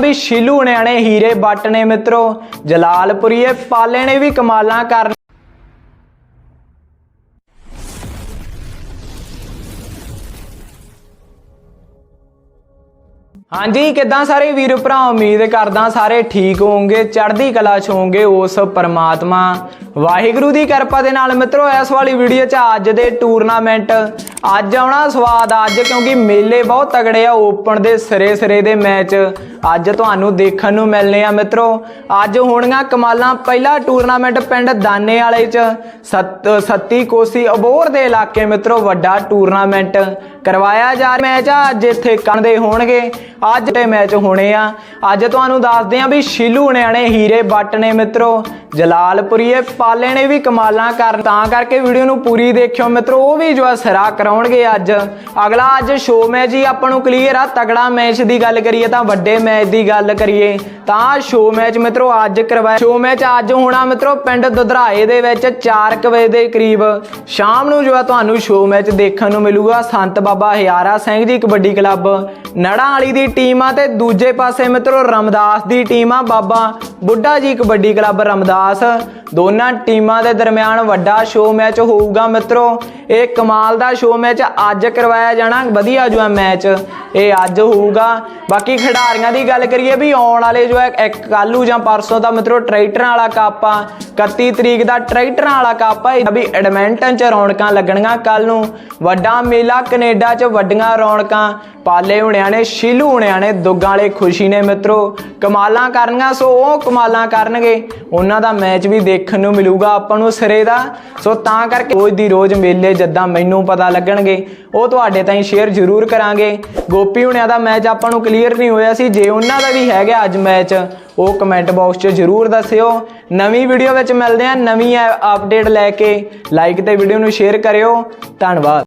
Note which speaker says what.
Speaker 1: ਵੀ ਸ਼ਿਲੂ ਨਿਆਣੇ ਹੀਰੇ ਬੱਟ ਨੇ ਮਿੱਤਰੋ, ਜਲਾਲਪੁਰੀਏ ਪਾਲੇ ਨੇ ਵੀ ਕਮਾਲਾਂ ਕਰ ਹਾਂਜੀ, ਕਿੱਦਾਂ ਸਾਰੇ ਵੀਰ ਭਰਾ, ਉਮੀਦ ਕਰਦਾ ਸਾਰੇ ਠੀਕ ਹੋਵੋਗੇ, ਚੜ੍ਹਦੀ ਕਲਾ ਚ ਹੋਵੋਗੇ ਉਸ ਪਰਮਾਤਮਾ। ਵਾਹਿਗੁਰੂ ਦੀ ਕਿਰਪਾ ਦੇ ਨਾਲ ਮਿੱਤਰੋ, ਇਸ ਵਾਲੀ ਵੀਡੀਓ ਚ ਅੱਜ ਦੇ ਟੂਰਨਾਮੈਂਟ ਅੱਜ ਆਉਣਾ ਸਵਾਦ ਅੱਜ, ਕਿਉਂਕਿ ਮੇਲੇ ਬਹੁਤ ਤਗੜੇ ਆ ਓਪਨ ਦੇ ਸਿਰੇ ਸਿਰੇ ਦੇ ਮੈਚ। ਅੱਜ ਤੁਹਾਨੂੰ ਦੇਖਣ ਨੂੰ ਮਿਲਨੇ ਆ ਮਿੱਤਰੋ। ਅੱਜ ਹੋਣੀਆਂ ਕਮਾਲਾਂ, ਪਹਿਲਾ ਟੂਰਨਾਮੈਂਟ ਪਿੰਡ ਦਾਨੇ ਵਾਲੇ ਚ। ਸੱਤੀ ਕੋਸੀ ਅਬੋਰ ਦੇ ਇਲਾਕੇ ਮਿੱਤਰੋ, ਵੱਡਾ ਟੂਰਨਾਮੈਂਟ ਕਰਵਾਇਆ ਜਾ ਰਿਹਾ ਮੈਚ ਆ ਅੱਜ ਇੱਥੇ ਕੰਦੇ ਹੋਣਗੇ। ਅੱਜ ਦੇ ਮੈਚ ਹੋਣੇ ਆ। ਅੱਜ ਤੁਹਾਨੂੰ ਦੱਸਦੇ ਆ ਵੀ ਸ਼ਿਲੂ ਨਿਆਣੇ ਹੀਰੇ ਬੱਟ ਨੇ ਮਿੱਤਰੋ, ਜਲਾਲਪੁਰੀਏ ਪਾਲੇ ਨੇ ਵੀ ਕਮਾਲਾਂ ਕਰ ਤਾਂ ਕਰਕੇ ਵੀਡੀਓ ਨੂੰ ਪੂਰੀ ਦੇਖਿਓ ਮਿੱਤਰੋ, ਉਹ ਵੀ ਜੋ ਆ ਕਰਾਉਣਗੇ ਅੱਜ। ਅਗਲਾ ਅੱਜ ਸ਼ੋ ਮੈਚ ਹੀ ਆਪਾਂ ਨੂੰ ਕਲੀਅਰ ਆ, ਤਗੜਾ ਮੈਚ ਦੀ ਗੱਲ ਕਰੀਏ ਤਾਂ ਵੱਡੇ ਮੈਚ ਦੀ ਗੱਲ ਕਰੀਏ। ਤਾਂ ਸ਼ੋ ਮੈਚ ਮਿੱਤਰੋ, ਅੱਜ ਕਰਵਾਇਆ। ਸ਼ੋਅ ਮੈਚ ਅੱਜ ਹੋਣਾ ਮਿੱਤਰੋ, ਪਿੰਡ ਦੁਧਰਾਏ ਦੇ ਵਿੱਚ 4 ਵਜੇ ਦੇ ਕਰੀਬ। ਸ਼ਾਮ ਨੂੰ ਜੋ ਆ ਤੁਹਾਨੂੰ ਸ਼ੋਅ ਮੈਚ ਦੇਖਣ ਨੂੰ ਮਿਲੂਗਾ, ਸੰਤ ਬਾਬਾ ਹਿਆਰਾ ਸਿੰਘ ਜੀ ਕਬੱਡੀ ਕਲੱਬ। ਨੜਾਂ ਵਾਲੀ ਦੀ ਟੀਮ ਆ ਤੇ ਦੂਜੇ ਪਾਸੇ ਮਿੱਤਰੋ ਰਮਦਾਸ ਦੀ ਟੀਮ ਆ ਬਾਬਾ ਬੁੱਢਾ ਜੀ, ਕਬੱਡੀ ਕਲੱਬ ਰਮਦਾਸ। ਦੋਨਾਂ ਟੀਮਾਂ ਦੇ ਦਰਮਿਆਨ ਵੱਡਾ ਸ਼ੋਅ ਮੈਚ ਹੋਊਗਾ ਮਿੱਤਰੋ। ਇਹ ਕਮਾਲ ਦਾ ਸ਼ੋ ਮੈਚ ਅੱਜ ਕਰਵਾਇਆ ਜਾਣਾ, ਵਧੀਆ ਜੋ ਹੈ ਮੈਚ ਇਹ ਅੱਜ ਹੋਊਗਾ। ਬਾਕੀ ਖਿਡਾਰੀਆਂ ਦੀ ਗੱਲ ਕਰੀਏ ਵੀ ਆਉਣ ਵਾਲੇ ਜੋ ਹੈ, ਇੱਕ ਕੱਲੂ ਜਾਂ ਪਰਸੋਂ ਦਾ ਮਿੱਤਰੋ, ਟਰੈਕਟਰਾਂ ਵਾਲਾ ਕੱਪ ਆ। 31 ਤਰੀਕ ਦਾ ਟਰੈਕਟਰਾਂ ਵਾਲਾ ਕੱਪ ਆ। ਵੀ ਐਡਮਿੰਟਨ ਚ ਰੌਣਕਾਂ ਲੱਗਣੀਆਂ ਕੱਲ ਨੂੰ। ਵੱਡਾ ਮੇਲਾ ਕੈਨੇਡਾ ਚ ਵੱਡੀਆਂ ਰੌਣਕਾਂ। ਪਾਲੇ ਹੁਣਿਆਂ ਨੇ, ਸ਼ੀਲੂ ਹੁਣਿਆਂ ਨੇ ਦੁੱਗਾਂ ਵਾਲੇ ਖੁਸ਼ੀ ਨੇ ਮਿੱਤਰੋ। ਕਮਾਲਾਂ ਕਰਨਗਾ ਸੋ ਉਹ ਕਮਾਲਾਂ ਕਰਨਗੇ। ਉਹਨਾਂ ਦਾ ਮੈਚ ਵੀ ਦੇਖਣ ਨੂੰ ਮਿਲੂਗਾ ਆਪਾਂ ਨੂੰ ਸਿਰੇ ਦਾ। ਸੋ ਤਾਂ ਕਰਕੇ ਰੋਜ਼ ਦੀ ਰੋਜ਼ ਮੇਲੇ ਜਿੱਦਾਂ ਮੈਨੂੰ ਪਤਾ ਲੱਗਣਗੇ, ਉਹ ਤੁਹਾਡੇ ਤਾਈਂ ਸ਼ੇਅਰ ਜ਼ਰੂਰ ਕਰਾਂਗੇ। ਗੋਪੀ ਹੁਣਿਆਂ ਦਾ ਮੈਚ ਆਪਾਂ ਨੂੰ ਕਲੀਅਰ ਨਹੀਂ ਹੋਇਆ ਸੀ, ਜੇ ਉਹਨਾਂ ਦਾ ਵੀ ਹੈਗਾ ਅੱਜ ਮੈਚ, ਉਹ ਕਮੈਂਟ ਬਾਕਸ 'ਚ ਜ਼ਰੂਰ ਦੱਸਿਓ। ਨਵੀਂ ਵੀਡੀਓ ਵਿੱਚ ਮਿਲਦੇ ਹਾਂ, ਨਵੀਂ ਅਪਡੇਟ ਲੈ ਕੇ। ਲਾਈਕ ਤੇ ਵੀਡੀਓ ਨੂੰ ਸ਼ੇਅਰ ਕਰਿਓ। ਧੰਨਵਾਦ।